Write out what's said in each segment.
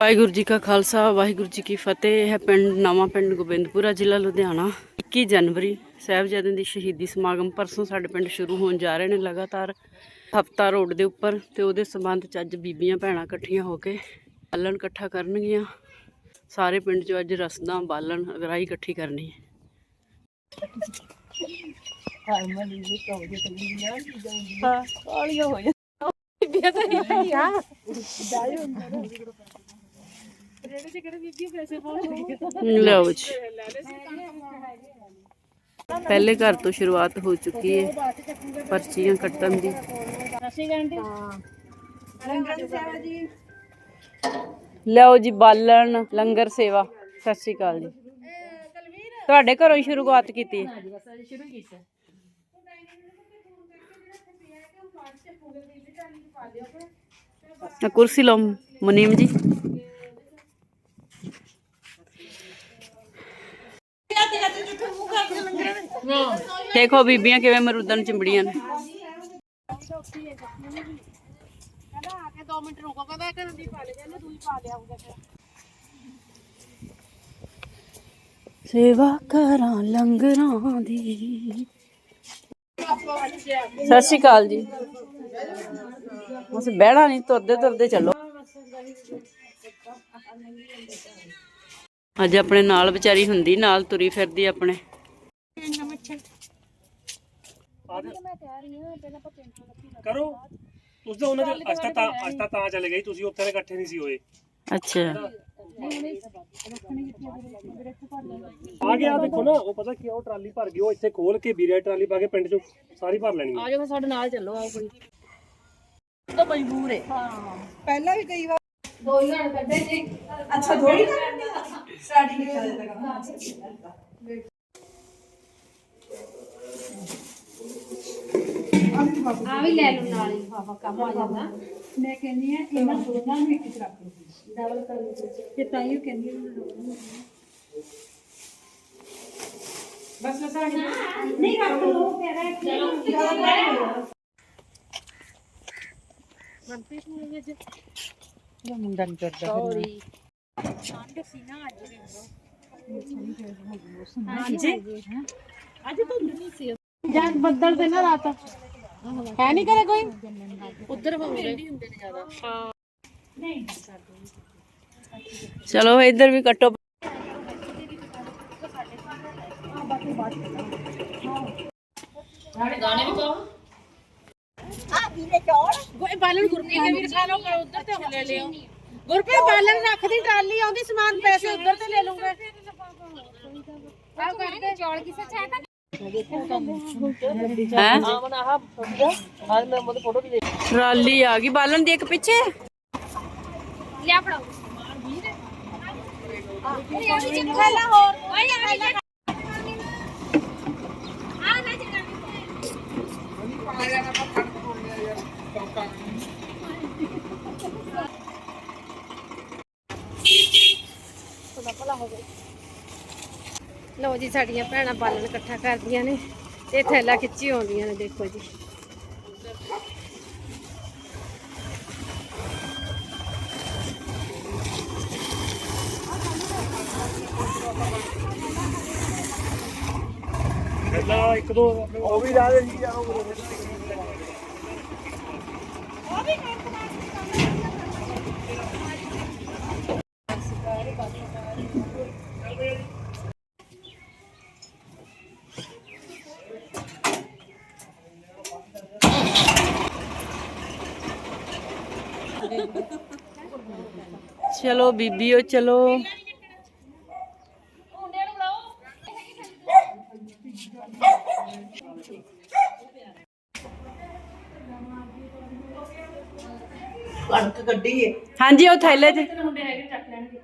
ਵਾਹਿਗੁਰੂ ਜੀ ਕਾ ਖਾਲਸਾ ਵਾਹਿਗੁਰੂ ਜੀ ਕੀ ਫਤਿਹ। ਇਹ ਹੈ ਪਿੰਡ ਨਵਾਂ ਪਿੰਡ ਗੋਬਿੰਦਪੁਰਾ ਜ਼ਿਲ੍ਹਾ ਲੁਧਿਆਣਾ। 21 ਜਨਵਰੀ ਸਾਹਿਬਜ਼ਾਦਿਆਂ ਦੀ ਸ਼ਹੀਦੀ ਸਮਾਗਮ ਪਰਸੋਂ ਸਾਡੇ ਪਿੰਡ ਸ਼ੁਰੂ ਹੋਣ ਜਾ ਰਹੇ ਨੇ ਲਗਾਤਾਰ। ਹਫਤਾ ਰੋਡ ਦੇ ਉੱਪਰ ਤੇ ਉਹਦੇ ਸੰਬੰਧ ਚ ਅੱਜ ਬੀਬੀਆਂ ਭੈਣਾਂ ਇਕੱਠੀਆਂ ਹੋ ਕੇ ਬਾਲਣ ਇਕੱਠਾ ਕਰਨਗੀਆਂ। ਸਾਰੇ ਪਿੰਡ 'ਚ ਅੱਜ ਰਸਦਾਂ ਬਾਲਣ ਅਗਰਾਈ ਇਕੱਠੀ ਕਰਨੀ ਹੈ। ਲਓ ਜੀ। ਪਹਿਲੇ ਘਰ ਤੋਂ ਸ਼ੁਰੂਆਤ ਹੋ ਚੁੱਕੀ ਹੈ। ਪਰਚੀਆਂ ਕੱਟਣ ਦੀ। ਲਓ ਜੀ, ਬਾਲਣ, ਲੰਗਰ ਸੇਵਾ। ਸਤਿ ਸ਼੍ਰੀ ਅਕਾਲ ਜੀ। ਤੁਹਾਡੇ ਘਰੋਂ ਹੀ ਸ਼ੁਰੂਆਤ ਕੀਤੀ ਹੈ। ਆ ਕੁਰਸੀ ਲਓ, ਮੁਨੀਮ ਜੀ। ਦੇਖੋ ਬੀਬੀਆਂ ਕਿਵੇਂ ਮਰੂਦਾਂ ਚਿੰਬੜੀਆਂ ਨੇ। ਸੇਵਾ ਕਰਾਂ ਲੰਗਰਾਂ ਦੀ। ਸਤਿ ਸ਼੍ਰੀ ਅਕਾਲ ਜੀ। ਅਸੀਂ ਬਹਿਣਾ ਨਹੀਂ, ਤੁਰਦੇ ਤੁਰਦੇ ਚੱਲੋ। ਅੱਜ ਆਪਣੇ ਨਾਲ ਵਿਚਾਰੀ ਹੁੰਦੀ ਨਾਲ ਤੁਰੀ ਫਿਰਦੀ ਆਪਣੇ। ਕਰੋ। ਉਸ ਦਾ ਉਹਨਾਂ ਦੇ ਅੱਜ ਤਾਂ ਤਾਂ ਅੱਜ ਤਾਂ ਤਾਂ ਚਲੇ ਗਈ ਤੁਸੀਂ ਉੱਥੇ ਦੇ ਇਕੱਠੇ ਨਹੀਂ ਸੀ ਹੋਏ। ਅੱਛਾ। ਆ ਗਿਆ ਦੇਖੋ ਨਾ ਉਹ ਪਤਾ ਕੀ ਆ, ਉਹ ਟਰਾਲੀ ਭਰ ਗਈ ਉਹ ਇੱਥੇ ਖੋਲ ਕੇ ਵੀਰੇ ਟਰਾਲੀ ਪਾ ਕੇ ਪਿੰਡ ਚੋਂ ਸਾਰੀ ਭਰ ਲੈਣੀ ਆ। ਜਾਓ ਸਾਡੇ ਨਾਲ ਚੱਲੋ ਆਓ ਕੋਈ। ਪਹਿਲਾਂ ਵੀ ਕਈ ਵਾਰ ਅੱਛਾ ਥੋੜੀ ਸਟਾਰਟਿੰਗ ਆ ਵੀ ਲੈ ਲਓ ਨਾਲ ਹੀ। ਫਾਫਾ ਕੰਮ ਆ ਜਾਂਦਾ। ਮੈਂ ਕਹਿੰਦੀ ਆ ਇਹਨਾਂ ਦੋਨਾਂ ਨੂੰ ਇੱਕ ਚ ਰੱਖ ਲਓ ਡਬਲ ਕਰ ਲਓ ਤੇ ਤਾਂ ਹੀ ਉਹ ਕਹਿੰਦੀ ਨੂੰ। ਬਸ ਬਸ ਨਹੀਂ ਰੱਖ ਲਓ ਪਿਆਰਾ ਚਲੋ ਜਾਂ ਬੱਦਲ ਤੇ ਨਾ ਰਾਤ ਹੈ ਨਹੀਂ ਕਰੇ ਕੋਈ ਉਧਰ ਹੋਵੇ ਚਲੋ ਇੱਧਰ ਵੀ ਕੱਟੋ ਕੋਈ ਬਾਲਣ ਗੁਰਪ੍ਰੀਤ ਦੇ ਵੀ ਰਖਾ ਲਓ ਪਰ ਉਧਰ ਤੇ ਲੈ ਲਿਓ ਗੁਰਪ੍ਰੀਤ ਬਾਲਣ ਰੱਖ ਦੀ ਟਰਾਲੀ ਆਉਂਦੀ ਸਮਾਨ ਪੈਸੇ ਉਧਰ ਤੇ ਲੈ ਲੂੰਗੇ ਆਹ ਕਰਦੇ ਚੌਲ ਕਿਸੇ ਚਾਹ ਤਾਂ। ਹੈ ਟਰਾਲੀ ਆ ਗਈ ਬਾਲਣ ਦੀ ਇੱਕ ਪਿੱਛੇ। ਲਿਆ ਫੜਾਓ। ਇਹ ਆ ਵੀ ਚਿੰਨ ਖਾਲਾ ਹੋਰ ਓਏ ਆ ਲੈ ਆ ਲੈ ਲਓ ਜੀ, ਸਾਡੀਆਂ ਭੈਣਾਂ ਬਾਲਣ ਇਕੱਠਾ ਕਰਦੀਆਂ ਨੇ। ਤੇ ਥੈਲਾ ਖਿੱਚੀ ਆਉਂਦੀਆਂ ਨੇ, ਦੇਖੋ ਜੀ। ਪਹਿਲਾਂ ਇੱਕ ਦੋ, ਉਹ ਵੀ ਲਾ ਦੇ ਜੀ ਯਾਰ ਉਹ ਚਲੋ ਬੀਬੀਓ ਚਲੋ। ਕਣਕ ਕੱਢੀ ਏ। ਹਾਂਜੀ ਉਹ ਥੈਲੇ 'ਚ।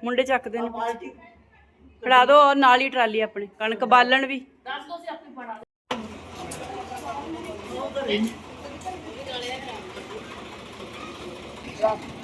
ਮੁੰਡੇ ਚੱਕਦੇ ਨੇ। ਫੜਾ ਦੋ ਔਰ ਨਾਲ ਹੀ ਟਰਾਲੀ ਆਪਣੀ। ਕਣਕ ਬਾਲਣ ਵੀ। ਜਾਂ ਫਿਰ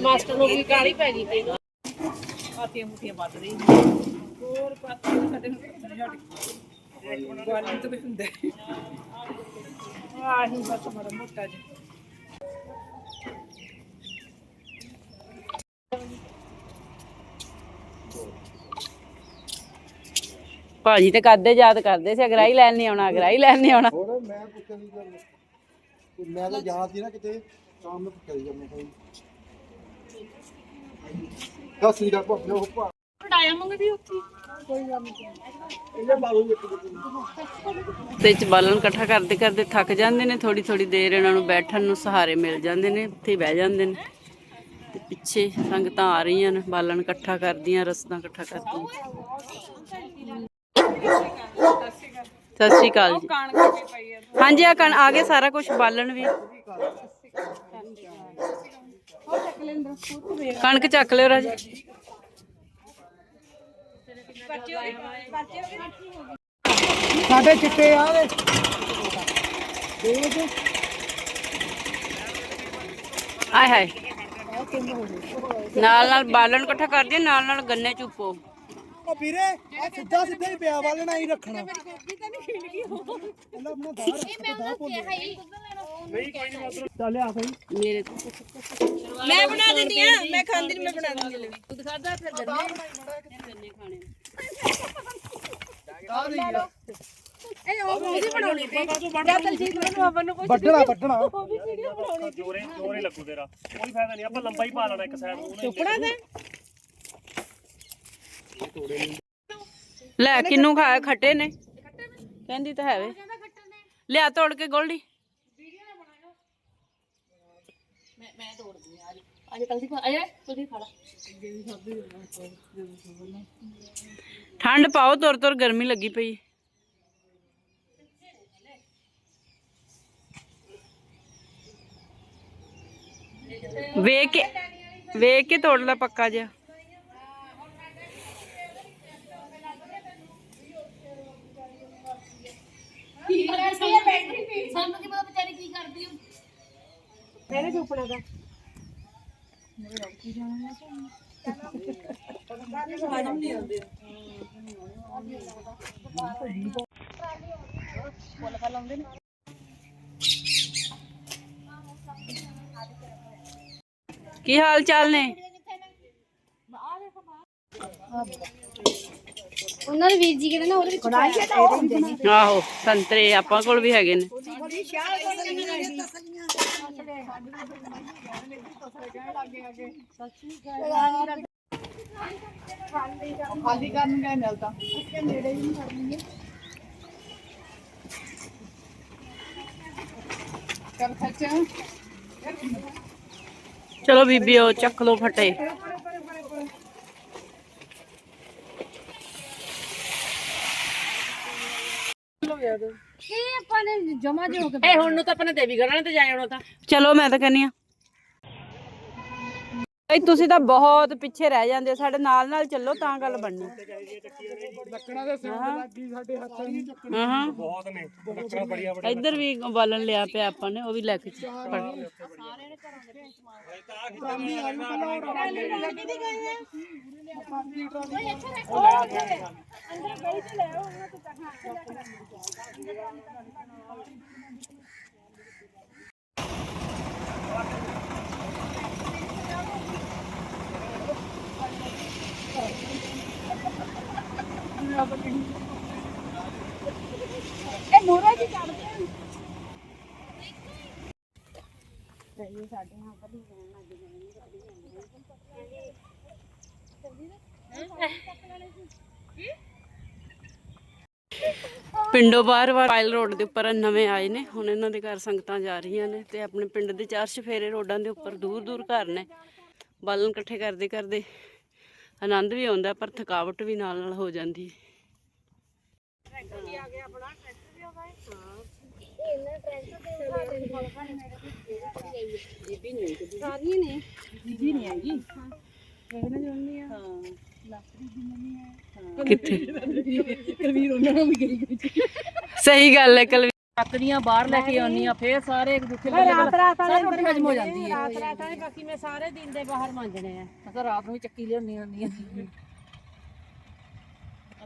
ਮਾਸਟਰ ਨੂੰ ਵੀ ਕਾਲੀ ਪੈ ਗਈ ਕਈ ਪਾਤੀਆਂ ਮੁੱਠੀਆਂ ਵੱਧ ਰਹੀ ਹੋਰ ਪਾਤੀਆਂ ਸਾਡੇ ਗਵਾਲੀ ਤੋਂ ਵੀ ਹੁੰਦੇ ਆਹੀ ਬਸ ਮਾੜਾ ਮੋਟਾ ਜਿਹਾ। ਭਾਜੀ ਤੇ ਕਰਦੇ ਯਾਦ ਕਰਦੇ ਸੀ ਅਗਰਾਈ ਲੈਣ ਨਹੀਂ ਆਉਣਾ ਅਗਰਾਈ ਲੈਣ ਨਹੀਂ ਆਉਣਾ। ਹੋਰ ਮੈਂ ਪੁੱਛਿਆ ਨਹੀਂ ਗੱਲ ਤੇ ਮੈਂ ਤਾਂ ਜਾਣਾ ਸੀ ਨਾ ਕਿਤੇ ਸ਼ਾਮ ਨੂੰ ਪੁੱਛਿਆ ਸੀ ਮੈਂ ਕੋਈ ਦਸ ਸ੍ਰੀ ਅਕਾਲ ਭਾਵੇਂ ਉਹ ਭਾ ਪੜਾਇਆ ਮੰਗੇ ਵੀ ਉੱਥੇ ਇਹਨੇ ਬਾਲੂ ਇੱਕ ਦੂਜੇ ਤੇ ਚ ਬਾਲਣ ਇਕੱਠਾ ਕਰਦੇ ਕਰਦੇ ਥੱਕ ਜਾਂਦੇ ਨੇ ਥੋੜੀ ਥੋੜੀ ਦੇਰ ਇਹਨਾਂ ਨੂੰ ਬੈਠਣ ਨੂੰ ਸਹਾਰੇ ਮਿਲ ਜਾਂਦੇ ਨੇ ਉੱਥੇ ਬਹਿ ਜਾਂਦੇ ਨੇ। ਤੇ ਪਿੱਛੇ ਸੰਗਤਾਂ ਆ ਰਹੀਆਂ ਨੇ ਬਾਲਣ ਇਕੱਠਾ ਕਰਦੀਆਂ ਰਸਦਾਂ ਇਕੱਠਾ ਕਰਦੀਆਂ। ਸਤਿ ਸ਼੍ਰੀ ਅਕਾਲ ਜੀ। ਹਾਂਜੀ ਆ ਕਣ ਆ ਗਏ ਸਾਰਾ ਕੁਝ ਬਾਲਣ ਵੀ। ਕਣਕ ਚੱਕ ਲਿਓ ਰਾਜ। ਸਾਡੇ ਚਿੱਟੇ ਆ ਦੇ। ਆਏ ਹਾਏ। ਨਾਲ ਨਾਲ ਬਾਲਣ ਇਕੱਠਾ ਕਰਦੀ ਨਾਲ ਨਾਲ ਗੰਨੇ ਚੁੱਪੋ। ਉਹ ਵੀਰੇ ਆ ਸਿੱਧਾ ਸਿੱਧਾ ਹੀ ਪਿਆ ਵਾਲਣਾ ਹੀ ਰੱਖਣਾ। ਇਹਦਾ ਆਪਣਾ ਦਾਰ ਚੱਲ ਆ ਸਹੀ ਮੇਰੇ ਮੈਂ ਬਣਾ ਦਿੰਦੀ ਆ ਮੈਂ ਖਾਂਦੀ ਨਹੀਂ ਮੈਂ ਬਣਾ ਦਿੰਦੀ ਆ। ਤੂੰ ਖਾਦਾ ਫਿਰ ਗੰਨੇ ਇਹ ਉਹ ਮੂਦੀ ਬਣਾਉਣੀ ਤੇ ਜਾਂ ਦਲਜੀਤ ਮੈਨੂੰ ਆਪਾਂ ਨੂੰ ਵੱਢਣਾ ਵੱਢਣਾ। ਜੋਰੇ ਜੋਰੇ ਲੱਗੂ ਤੇਰਾ। ਕੋਈ ਫਾਇਦਾ ਨਹੀਂ ਆਪਾਂ ਲੰਬਾ ਹੀ ਪਾ ਲੈਣਾ ਇੱਕ ਸਾਈਡ ਨੂੰ ਚੁੱਕਣਾ ਤੇ। ਲੈ ਕਿੰਨੂ ਖਾਇਆ? ਖੱਟੇ ਨੇ? ਕਹਿੰਦੀ ਤਾਂ ਹੈ ਵੇ। ਲਿਆ ਤੋੜ ਕੇ ਗੋਲਡੀ। ਅੱਜ। ਕੱਲ ਦੀ ਆਇਆ ਤੁਸੀਂ ਖਾ ਲਾ। ਠੰਡ ਪਾਓ ਤੁਰ ਤੁਰ ਗਰਮੀ ਲੱਗੀ ਪਈ। ਵੇਖ ਕੇ ਵੇਖ ਕੇ ਤੋੜ ਲੈ ਪੱਕਾ ਜਿਹਾ। ਸਾਨੂੰ ਕੀ ਪਤਾ ਵਿਚਾਰੀ ਕੀ ਕਰਦੀ ਹੋ ਮੇਰੇ ਚੁੱਪਣਾ ਦਾ ਕੀ ਹਾਲ ਚਾਲ ਨੇ? ਉਹਨਾਂ ਦੇ ਵੀਰ ਜੀ ਕਿਹੜੇ ਨਾ ਉਹਦੇ ਵਿੱਚ ਆਹੋ ਸੰਤਰੇ ਆਪਾਂ ਕੋਲ ਵੀ ਹੈਗੇ ਨੇ। ਖਾਲੀ ਕਰਨ ਗਏ ਮਿਲਦਾ ਕਰ ਖੱਚਾ ਚਲੋ ਬੀਬੀਓ ਚੱਕ ਲੋ ਫਟੇ। ਇਹ ਆਪਾਂ ਨੇ ਜਮਾ ਜੇ ਹੋ ਕੇ ਇਹ ਹੁਣ ਨੂੰ ਤਾਂ ਆਪਣੇ ਦੇਵੀ ਗੜਾਂ ਤੇ ਜਾਏ ਹੁਣ ਤਾਂ। ਚਲੋ ਮੈਂ ਤਾਂ ਕਹਿੰਨੀ ਆ। ਭਾਈ ਤੁਸੀਂ ਤਾਂ ਬਹੁਤ ਪਿੱਛੇ ਰਹਿ ਜਾਂਦੇ ਹੋ, ਸਾਡੇ ਨਾਲ ਨਾਲ ਚੱਲੋ ਤਾਂ ਗੱਲ ਬਣਨੀ। ਲੱਕੜਾਂ ਦੇ ਸਿਉਂ ਲੱਗੀ ਸਾਡੇ ਹੱਥਾਂ ਨੂੰ ਹਾਂ ਹਾਂ। ਬਹੁਤ ਨੇ ਲੱਕੜਾਂ ਬੜੀਆਂ ਇੱਧਰ ਵੀ ਬਾਲਣ ਲਿਆ ਪਿਆ ਆਪਾਂ ਨੇ ਉਹ ਵੀ ਲੈ ਕੇ ਚ- ਪੜ੍ਹ- ਪਿੰਡੋ ਬਾਹਰ ਵਾਰ ਪਾਇਲ ਰੋਡ ਦੇ ਉੱਪਰ ਨਵੇਂ ਆਏ ਨੇ। ਹੁਣ ਇਹਨਾਂ ਦੇ ਘਰ ਸੰਗਤਾਂ ਜਾ ਰਹੀਆਂ ਨੇ ਤੇ ਆਪਣੇ ਪਿੰਡ ਦੇ ਚਾਰ ਸ਼ਫੇਰੇ ਰੋਡਾਂ ਦੇ ਉੱਪਰ ਦੂਰ ਦੂਰ ਘਰ ਨੇ। ਬਾਲਣ ਇਕੱਠੇ ਕਰਦੇ ਕਰਦੇ ਆਨੰਦ ਵੀ ਆਉਂਦਾ ਪਰ ਥਕਾਵਟ ਵੀ ਨਾਲ ਨਾਲ ਹੋ ਜਾਂਦੀ ਹੈ। ਕਿੱਥੇ? ਸਹੀ ਗੱਲ ਹੈ ਕਲ ਲੱਕੜੀਆਂ ਬਾਹਰ ਲੈ ਕੇ ਆਉਣੀਆਂ ਫੇਰ ਸਾਰੇ ਇੱਕ ਦੂਜੇ ਨੂੰ ਰਾਤ ਰਾਤ ਵਾਲੇ ਰੋਟੀ ਹਜਮ ਹੋ ਜਾਂਦੀ ਹੈ ਰਾਤ ਰਾਤ ਵਾਲੇ ਬਾਕੀ ਮੈਂ ਸਾਰੇ ਦਿਨ ਦੇ ਬਾਹਰ ਮੰਜਣੇ ਆ। ਅਸਾਂ ਰਾਤ ਨੂੰ ਵੀ ਚੱਕੀ ਲਿਆਉਣੀ ਹੁੰਦੀ ਹੈ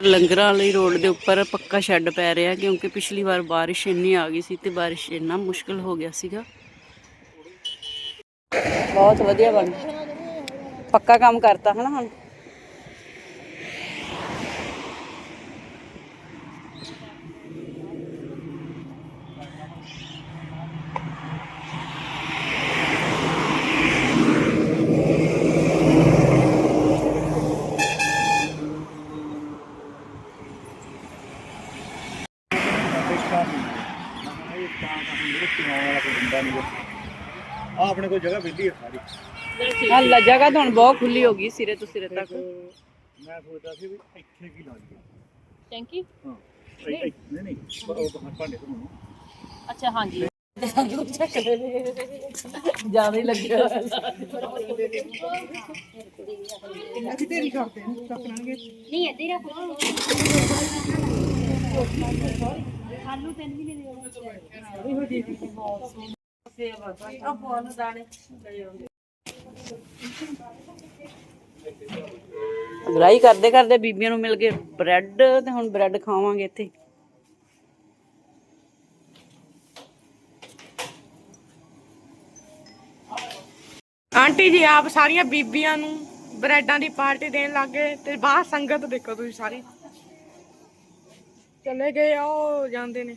ਲੰਗਰਾਂ ਵਾਲੀ ਰੋਡ ਦੇ ਉੱਪਰ ਪੱਕਾ ਸ਼ੈੱਡ ਪੈ ਰਿਹਾ ਕਿਉਂਕਿ ਪਿਛਲੀ ਵਾਰ ਬਾਰਿਸ਼ ਇੰਨੀ ਆ ਗਈ ਸੀ ਤੇ ਬਾਰਿਸ਼ ਇੰਨਾ ਮੁਸ਼ਕਲ ਹੋ ਗਿਆ ਸੀਗਾ। ਬਹੁਤ ਵਧੀਆ ਬਣ ਪੱਕਾ ਕੰਮ ਕਰਤਾ ਹਨਾ ਹੁਣ। ਆ ਆਪਣੇ ਕੋਲ ਜਗ੍ਹਾ ਵਿਹਲੀ ਹੈ ਸਾਰੀ ਹੱਲਾ ਜਗ੍ਹਾ ਤਾਂ ਹੁਣ ਬਹੁਤ ਖੁੱਲੀ ਹੋ ਗਈ ਸਿਰੇ ਤੋਂ ਸਿਰੇ ਤੱਕ ਮੈਂ ਸੋਚਦਾ ਸੀ ਵੀ ਇੱਥੇ ਕੀ ਲਾ ਲਈਏ ਟੈਂਕੀ ਹਾਂ ਨਹੀਂ ਨਹੀਂ ਨਹੀਂ ਪਰ ਉਹ ਬਾਹਰ ਭਾਂਡੇ ਤੋਂ ਅੱਛਾ ਹਾਂਜੀ ਜ਼ਿਆਦਾ ਹੀ ਲੱਗਿਆ ਨਹੀਂ ਇੱਧਰ ਹੀ ਰੱਖ ਸਾਨੂੰ ਪੈਨ ਵੀ ਨਹੀਂ ਅਗਰਾਈ ਕਰਦੇ ਕਰਦੇ ਬੀਬੀਆਂ ਨੂੰ ਮਿਲ ਗਏ ਬ੍ਰੈਡ ਤੇ ਹੁਣ ਬ੍ਰੈਡ ਖਾਵਾਂਗੇ ਇੱਥੇ। ਆਂਟੀ ਜੀ ਆਪ ਸਾਰੀਆਂ ਬੀਬੀਆਂ ਨੂੰ ਬ੍ਰੈਡਾਂ ਦੀ ਪਾਰਟੀ ਦੇਣ ਲੱਗੇ ਤੇ ਬਾਹਰ ਸੰਗਤ ਦੇਖੋ ਤੁਸੀਂ ਸਾਰੀ। ਚਲੇ ਗਏ ਆ ਉਹ ਜਾਂਦੇ ਨੇ।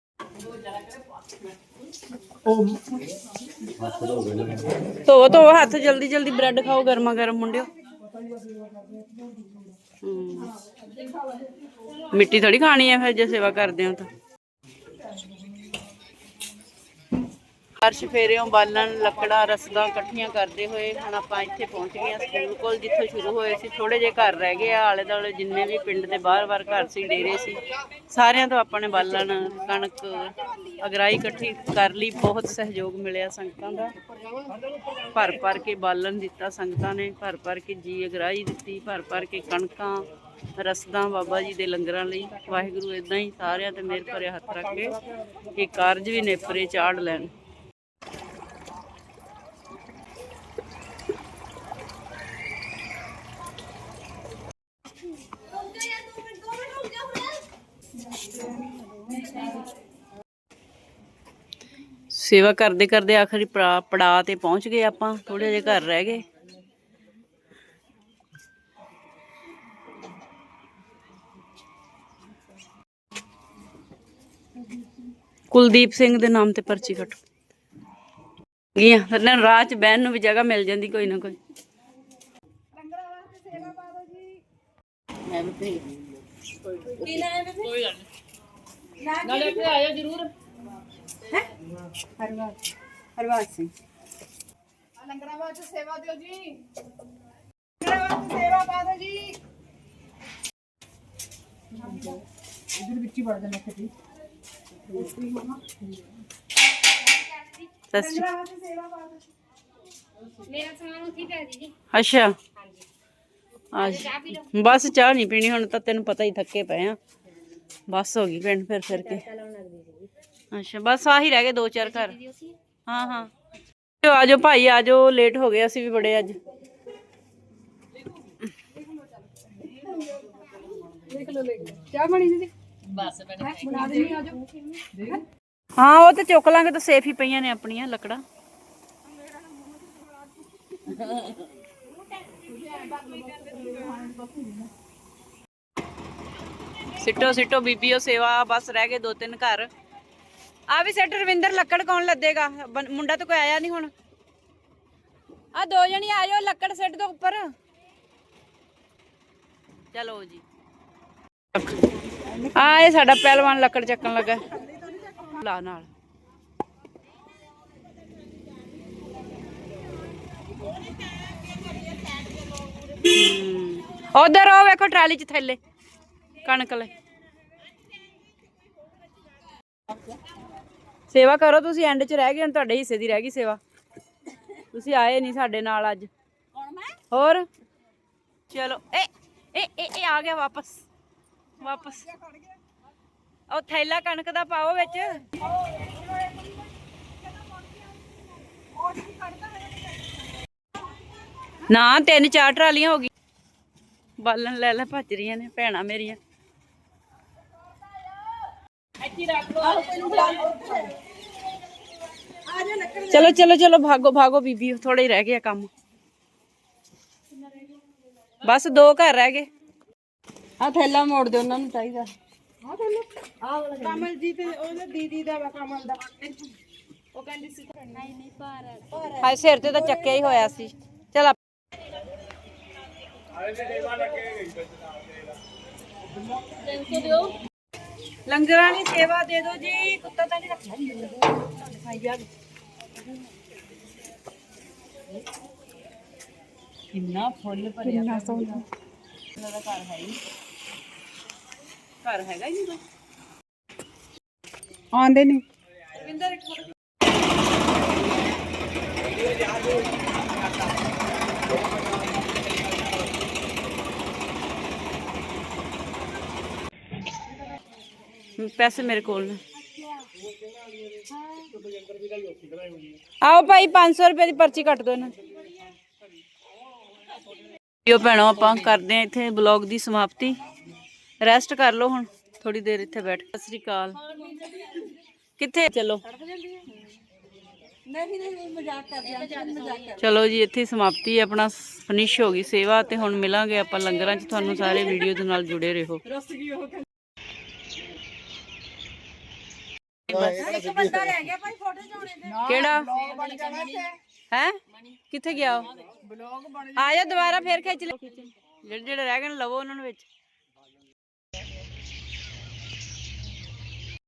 ਧੋ ਧੋ, ਹੱਥ ਜਲਦੀ ਜਲਦੀ ਬ੍ਰੈਡ ਖਾਓ, ਗਰਮਾ ਗਰਮ ਮੁੰਡਿਓ। ਮਿੱਟੀ ਥੋੜੀ ਖਾਣੀ ਹੈ ਫਿਰ ਜੇ ਸੇਵਾ ਕਰਦੇ ਹੋ ਤਾਂ। ਅਰਸ਼ ਫੇਰਿਓਂ ਬਾਲਣ ਲੱਕੜਾਂ, ਰਸਦਾਂ ਇਕੱਠੀਆਂ ਕਰਦੇ ਹੋਏ ਹੁਣ ਆਪਾਂ ਇੱਥੇ ਪਹੁੰਚ ਗਏ ਹਾਂ ਸਕੂਲ ਕੋਲ, ਜਿੱਥੋਂ ਸ਼ੁਰੂ ਹੋਏ ਸੀ। ਥੋੜੇ ਜਿਹੇ ਘਰ ਰਹਿ ਗਏ ਆ, ਆਲੇ ਦੁਆਲੇ ਜਿੰਨੇ ਵੀ ਪਿੰਡ ਦੇ ਬਾਹਰ-ਬਾਹਰ ਘਰ ਸੀ, ਡੇਰੇ ਸੀ, ਸਾਰਿਆਂ ਤੋਂ ਆਪਾਂ ਨੇ ਬਾਲਣ, ਕਣਕ, ਅਗਰਾਈ ਇਕੱਠੀ ਕਰ ਲਈ। ਬਹੁਤ ਸਹਿਯੋਗ ਮਿਲਿਆ ਸੰਗਤਾਂ ਦਾ। ਭਰ ਭਰ ਕੇ ਬਾਲਣ ਦਿੱਤਾ ਸੰਗਤਾਂ ਨੇ, ਭਰ ਭਰ ਕੇ ਜੀ ਅਗਰਾਈ ਦਿੱਤੀ, ਭਰ ਭਰ ਕੇ ਕਣਕਾਂ, ਰਸਦਾਂ ਬਾਬਾ ਜੀ ਦੇ ਲੰਗਰਾਂ ਲਈ। ਵਾਹਿਗੁਰੂ ਇਦਾਂ ਹੀ ਸਾਰਿਆਂ ਤੇ ਮਿਹਰ ਭਰਿਆ ਹੱਥ ਰੱਖ ਕੇ ਇਹ ਕਾਰਜ ਵੀ ਨੇਪਰੇ ਚਾੜ ਲੈਣ। ਸੇਵਾ ਕਰਦੇ ਕਰਦੇ ਆਖਰੀ ਪੜਾ ਪੜਾਅ ਤੇ ਪਹੁੰਚ ਗਏ ਆਪਾਂ ਥੋੜੇ ਜਿਹੇ ਘਰ ਰਹਿ ਗਏ। ਕੁਲਦੀਪ ਸਿੰਘ ਦੇ ਨਾਮ ਤੇ ਪਰਚੀ ਕੱਟ। ਗਿਆ ਫਿਰ ਨਾ ਰਾਹ ਚ ਬਹਿਣ ਨੂੰ ਵੀ ਜਗ੍ਹਾ ਮਿਲ ਜਾਂਦੀ ਕੋਈ ਨਾ ਕੋਈ। ਹਰਵਾਜ ਸਿੰਘ। ਲੰਗਰਾਂ ਵਾਸਤੇ ਸੇਵਾ ਦਿਓ ਜੀ। ਲੰਗਰਾਂ ਵਾਸਤੇ ਸੇਵਾ ਪਾ ਦਿਓ ਜੀ। ਇਧਰ ਵਿੱਚ ਹੀ ਵੜ ਜਾਣਾ ਖੱਟੀ ਸਤਿ ਸ਼੍ਰੀ ਅਕਾਲ ਵਾਸਤੇ ਸੇਵਾ ਪਾ ਦਿਓ ਅੱਛਾ। ਅੱਜ ਬਸ ਚਾਹ ਨਹੀਂ ਪੀਣੀ ਹੁਣ ਤਾਂ ਤੈਨੂੰ ਪਤਾ ਹੀ ਥੱਕੇ ਪਏ ਆ। ਬਸ ਹੋ ਗਈ ਪਿੰਡ ਫਿਰ ਫਿਰ ਕੇ। ਅੱਛਾ ਬਸ ਆਹੀ ਰਹਿ ਗਏ ਦੋ ਚਾਰ ਘਰ। ਹਾਂ ਹਾਂ। ਆਜੋ ਭਾਈ ਆਜੋ ਲੇਟ ਹੋ ਗਏ ਅਸੀਂ ਵੀ ਬੜੇ ਅੱਜ। ਹਾਂ ਉਹ ਤੇ ਚੁੱਕ ਲਾਂਗੇ ਤਾਂ ਸੇਫ ਹੀ ਪਈਆਂ ਨੇ ਆਪਣੀਆਂ ਲੱਕੜਾਂ। ਸਿੱਟੋ ਸਿੱਟੋ ਬੀਬੀਓ ਸੇਵਾ ਬਸ ਰਹਿ ਗਏ ਦੋ ਤਿੰਨ ਘਰ। ਆ ਵੀ ਸੈਟ ਰਵਿੰਦਰ, ਲੱਕੜ ਕੌਣ ਲੱਦੇਗਾ? ਮੁੰਡਾ ਤਾਂ ਕੋਈ ਆਇਆ ਨਹੀਂ ਹੁਣ। ਆ ਦੋ ਜਣੀ ਆ ਜਾਓ ਲੱਕੜ ਸੈੱਟ ਤੋਂ ਉੱਪਰ। ਚਲੋ ਜੀ। ਆ ਇਹ ਸਾਡਾ ਪਹਿਲਵਾਨ ਲੱਕੜ ਚੱਕਣ ਲੱਗਾ। ਲਾ ਨਾਲ। ਉਧਰ ਉਹ ਵੇਖੋ ਟਰਾਲੀ ਚ ਥੱਲੇ। ਕਣਕ ਲੈ। ਸੇਵਾ ਕਰੋ ਤੁਸੀਂ ਐਂਡ ਚ ਰਹਿ ਗਏ, ਹੁਣ ਤੁਹਾਡੇ ਹਿੱਸੇ ਦੀ ਰਹਿ ਗਈ ਸੇਵਾ। ਤੁਸੀਂ ਆਏ ਨਹੀਂ ਸਾਡੇ ਨਾਲ ਅੱਜ। ਹੋਰ? ਚਲੋ ਏ ਏ ਏ ਏ ਆ ਗਿਆ ਵਾਪਸ। ਵਾਪਸ। ਉਹ ਥੈਲਾ ਕਣਕ ਦਾ ਪਾਓ ਵਿੱਚ। ਨਾ, ਤਿੰਨ ਚਾਰ ਟਰਾਲੀਆਂ ਹੋ ਗਈ। ਬਾਲਣ ਲੈ ਲੈ, ਭੱਜ ਰਹੀਆਂ ਨੇ, ਭੈਣਾਂ ਮੇਰੀਆਂ। ਚਲੋ ਚਲੋ ਚਲੋ ਭਾਗੋ ਭਾਗੋ ਬੀਬੀ ਥੋੜਾ ਹੀ ਰਹਿ ਗਿਆ ਕੰਮ ਬਸ ਦੋ ਘਰ ਰਹਿ ਗਏ ਆ ਥੈਲਾ ਮੋੜ ਦੇ ਉਹਨਾਂ ਨੂੰ ਚਾਹੀਦਾ ਕਮਲ ਜੀ ਤੇ ਉਹਦੇ ਦੀਦੀ ਦਾ ਵਾ ਕਮਲ ਦਾ ਉਹ ਕਹਿੰਦੀ ਸੀ ਹਾਏ ਸਿਰ ਤੇ ਤਾਂ ਚੱਕਿਆ ਹੀ ਹੋਇਆ ਸੀ ਚਲ ਆ- ਲੰਗਰਾਂ ਦੀ ਸੇਵਾ ਦੇ ਦਿਓ ਜੀ। ਕੁੱਤਾ ਤਾਂ ਨਹੀਂ ਰੱਖਣਾ ਕਿੰਨਾ ਫੁੱਲ ਭਰਿਆ ਕਿੰਨਾ ਸੋਹਣਾ। ਦਾ ਘਰ ਹੈ ਹੀ। ਘਰ ਹੈਗਾ ਕੋਈ? ਆਉਂਦੇ ਨਹੀਂ ਰਵਿੰਦਰ ਇੱਕ ਮਿੰਟ ਪੈਸੇ ਮੇਰੇ ਕੋਲ ਨੇ। ਆਓ ਭਾਈ 500 ਰੁਪਏ ਦੀ ਪਰਚੀ ਕੱਟ ਦਿਓ ਇਹਨਾਂ ਜੋ ਭੈਣੋ ਆਪਾਂ ਕਰਦੇ ਆ ਇੱਥੇ ਬਲੌਗ ਦੀ ਸਮਾਪਤੀ। ਰੈਸਟ ਕਰ ਲਓ ਹੁਣ ਥੋੜੀ ਦੇਰ ਇੱਥੇ ਬੈਠ ਸਤਿ ਸ੍ਰੀ ਅਕਾਲ। ਕਿੱਥੇ? ਚਲੋ। ਚਲੋ ਜੀ ਇੱਥੇ ਸਮਾਪਤੀ ਹੈ ਆਪਣਾ ਫਿਨਿਸ਼ ਹੋ ਗਈ ਸੇਵਾ ਤੇ ਹੁਣ ਮਿਲਾਂਗੇ ਆਪਾਂ ਲੰਗਰਾਂ 'ਚ। ਤੁਹਾਨੂੰ ਸਾਰੇ ਵੀਡੀਓ ਦੇ ਨਾਲ ਜੁੜੇ ਰਹੋ। ਕਿਹੜਾ? ਹੈ? ਕਿੱਥੇ ਗਿਆ ਉਹ? ਆ ਜਾ ਦੁਬਾਰਾ ਫੇਰ ਖਿੱਚ ਲੈ। ਜਿਹੜੇ ਜਿਹੜੇ ਰਹਿ ਗਏ ਨੇ ਲਵੋ ਉਹਨਾਂ ਨੂੰ ਵਿੱਚ।